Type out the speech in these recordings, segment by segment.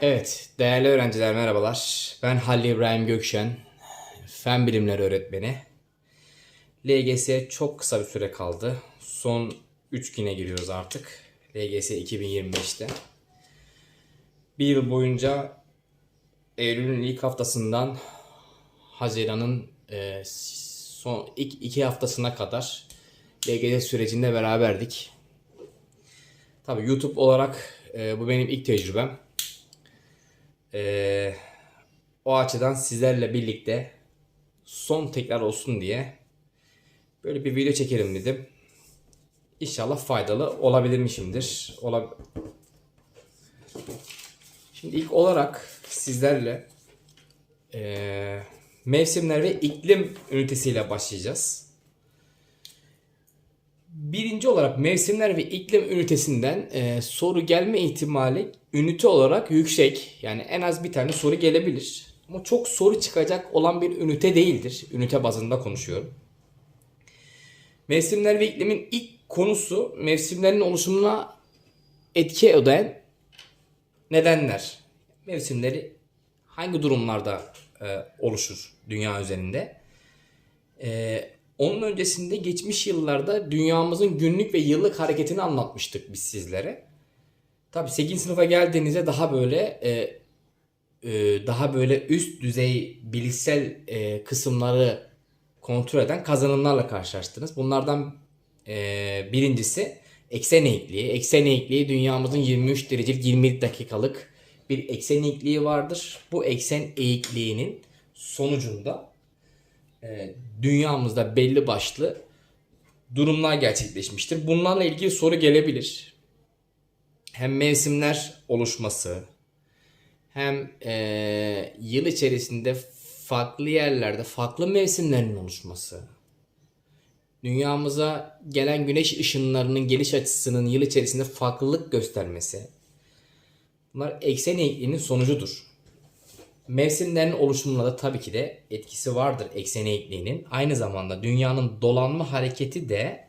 Evet, değerli öğrenciler merhabalar. Ben Halil İbrahim Gökşen, fen bilimleri öğretmeni. LGS'ye çok kısa bir süre kaldı. Son 3 güne giriyoruz artık. LGS 2025'te. Bir yıl boyunca Eylül'ün ilk haftasından Haziran'ın e, son ilk iki haftasına kadar LGS sürecinde beraberdik. Tabii YouTube olarak e, bu benim ilk tecrübem. Ee, o açıdan sizlerle birlikte son tekrar olsun diye böyle bir video çekelim dedim. İnşallah faydalı olabilirmişimdir. Ola... Şimdi ilk olarak sizlerle ee, mevsimler ve iklim ünitesiyle başlayacağız. Birinci olarak mevsimler ve iklim ünitesinden e, soru gelme ihtimali ünite olarak yüksek. Yani en az bir tane soru gelebilir. Ama çok soru çıkacak olan bir ünite değildir. Ünite bazında konuşuyorum. Mevsimler ve iklimin ilk konusu mevsimlerin oluşumuna etki eden nedenler. Mevsimleri hangi durumlarda e, oluşur dünya üzerinde? E, onun öncesinde geçmiş yıllarda dünyamızın günlük ve yıllık hareketini anlatmıştık biz sizlere. Tabi 8. sınıfa geldiğinizde daha böyle e, e, daha böyle üst düzey bilişsel e, kısımları kontrol eden kazanımlarla karşılaştınız. Bunlardan e, birincisi eksen eğikliği. Eksen eğikliği dünyamızın 23 derecelik 20 dakikalık bir eksen eğikliği vardır. Bu eksen eğikliğinin sonucunda e, dünyamızda belli başlı durumlar gerçekleşmiştir. Bunlarla ilgili soru gelebilir. Hem mevsimler oluşması, hem e, yıl içerisinde farklı yerlerde farklı mevsimlerin oluşması, dünyamıza gelen güneş ışınlarının geliş açısının yıl içerisinde farklılık göstermesi, bunlar eksen eğikliğinin sonucudur. Mevsimlerin oluşumuna da tabii ki de etkisi vardır eksen eğikliğinin. Aynı zamanda dünyanın dolanma hareketi de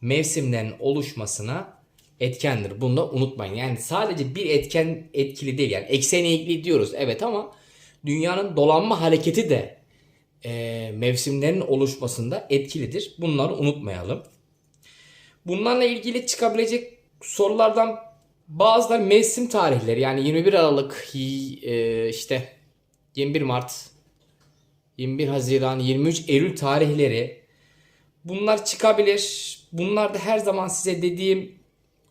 mevsimlerin oluşmasına etkendir. Bunu da unutmayın. Yani sadece bir etken etkili değil. Yani eksen eğikliği diyoruz evet ama dünyanın dolanma hareketi de e, mevsimlerin oluşmasında etkilidir. Bunları unutmayalım. Bunlarla ilgili çıkabilecek sorulardan bazıları mevsim tarihleri yani 21 Aralık e, işte 21 Mart 21 Haziran 23 Eylül tarihleri bunlar çıkabilir. Bunlar da her zaman size dediğim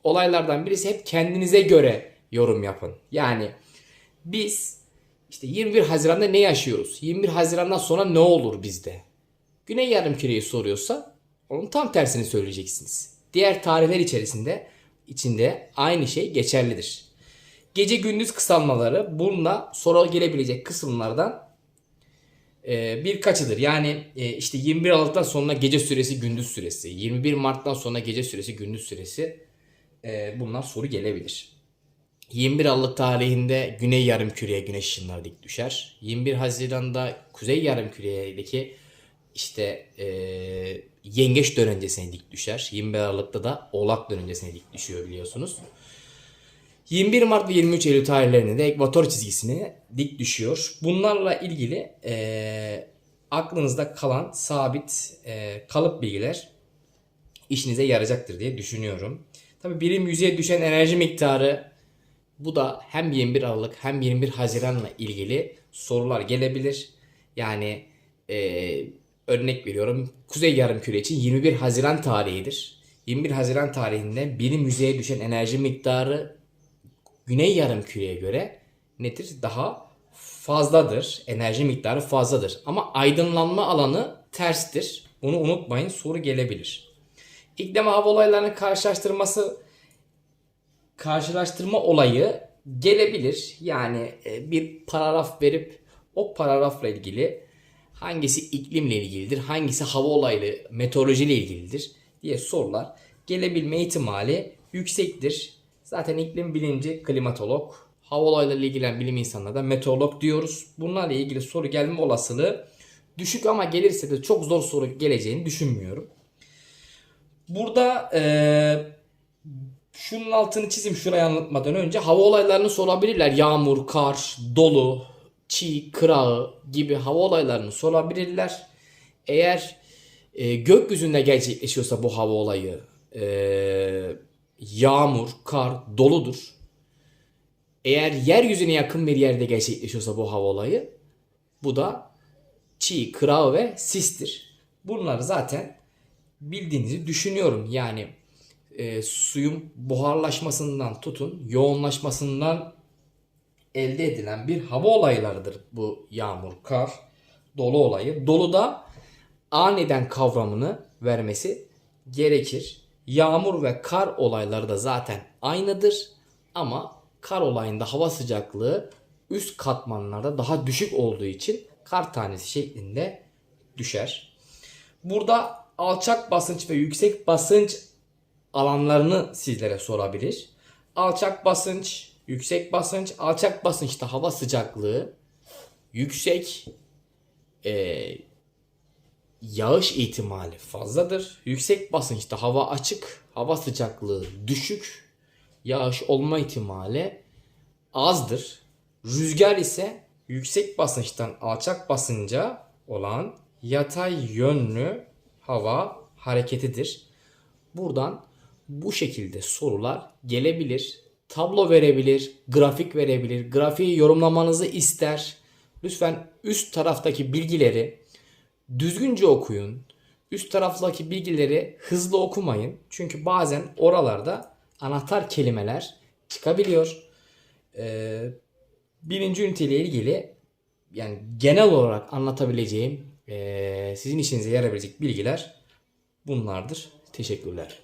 olaylardan birisi hep kendinize göre yorum yapın. Yani biz işte 21 Haziran'da ne yaşıyoruz? 21 Haziran'dan sonra ne olur bizde? Güney yarımküreyi soruyorsa onun tam tersini söyleyeceksiniz. Diğer tarihler içerisinde içinde aynı şey geçerlidir. Gece gündüz kısalmaları bununla soru gelebilecek kısımlardan e, birkaçıdır. Yani e, işte 21 Aralık'tan sonra gece süresi gündüz süresi, 21 Mart'tan sonra gece süresi gündüz süresi e, bunlar soru gelebilir. 21 Aralık tarihinde Güney Yarımküre'ye güneş ışınları dik düşer. 21 Haziran'da Kuzey Yarımküre'deki işte e, yengeç dönencesine dik düşer. 21 Aralık'ta da Oğlak dönencesine dik düşüyor biliyorsunuz. 21 Mart ve 23 Eylül tarihlerinde de ekvator çizgisine dik düşüyor. Bunlarla ilgili e, aklınızda kalan sabit e, kalıp bilgiler işinize yarayacaktır diye düşünüyorum. Tabi birim yüzeye düşen enerji miktarı bu da hem 21 Aralık hem 21 Haziran'la ilgili sorular gelebilir. Yani e, örnek veriyorum Kuzey Yarımküre için 21 Haziran tarihidir. 21 Haziran tarihinde birim yüzeye düşen enerji miktarı Güney Yarımküre'ye göre nedir? Daha fazladır. Enerji miktarı fazladır. Ama aydınlanma alanı terstir. Bunu unutmayın soru gelebilir. İklima hava olaylarının karşılaştırması karşılaştırma olayı gelebilir. Yani e, bir paragraf verip o paragrafla ilgili hangisi iklimle ilgilidir, hangisi hava olaylı, meteorolojiyle ilgilidir diye sorular gelebilme ihtimali yüksektir. Zaten iklim bilinci klimatolog, hava olaylarıyla ilgilenen bilim insanlarına da meteorolog diyoruz. Bunlarla ilgili soru gelme olasılığı düşük ama gelirse de çok zor soru geleceğini düşünmüyorum. Burada e, şunun altını çizeyim şurayı anlatmadan önce. Hava olaylarını sorabilirler. Yağmur, kar, dolu, çiğ, kırağı gibi hava olaylarını sorabilirler. Eğer e, gökyüzünde gerçekleşiyorsa bu hava olayı e, yağmur, kar, doludur. Eğer yeryüzüne yakın bir yerde gerçekleşiyorsa bu hava olayı bu da çiğ, kırağı ve sistir. Bunları zaten bildiğinizi düşünüyorum. Yani e, suyun buharlaşmasından tutun yoğunlaşmasından elde edilen bir hava olaylarıdır bu yağmur, kar, dolu olayı. Doluda aniden kavramını vermesi gerekir. Yağmur ve kar olayları da zaten aynıdır ama kar olayında hava sıcaklığı üst katmanlarda daha düşük olduğu için kar tanesi şeklinde düşer. Burada alçak basınç ve yüksek basınç alanlarını sizlere sorabilir. Alçak basınç, yüksek basınç, alçak basınçta hava sıcaklığı yüksek, e, yağış ihtimali fazladır. Yüksek basınçta hava açık, hava sıcaklığı düşük, yağış olma ihtimali azdır. Rüzgar ise yüksek basınçtan alçak basınca olan yatay yönlü hava hareketidir. Buradan bu şekilde sorular gelebilir. Tablo verebilir, grafik verebilir. Grafiği yorumlamanızı ister. Lütfen üst taraftaki bilgileri düzgünce okuyun. Üst taraftaki bilgileri hızlı okumayın. Çünkü bazen oralarda anahtar kelimeler çıkabiliyor. Ee, birinci üniteyle ilgili yani genel olarak anlatabileceğim ee, sizin işinize yarayabilecek bilgiler bunlardır. Teşekkürler.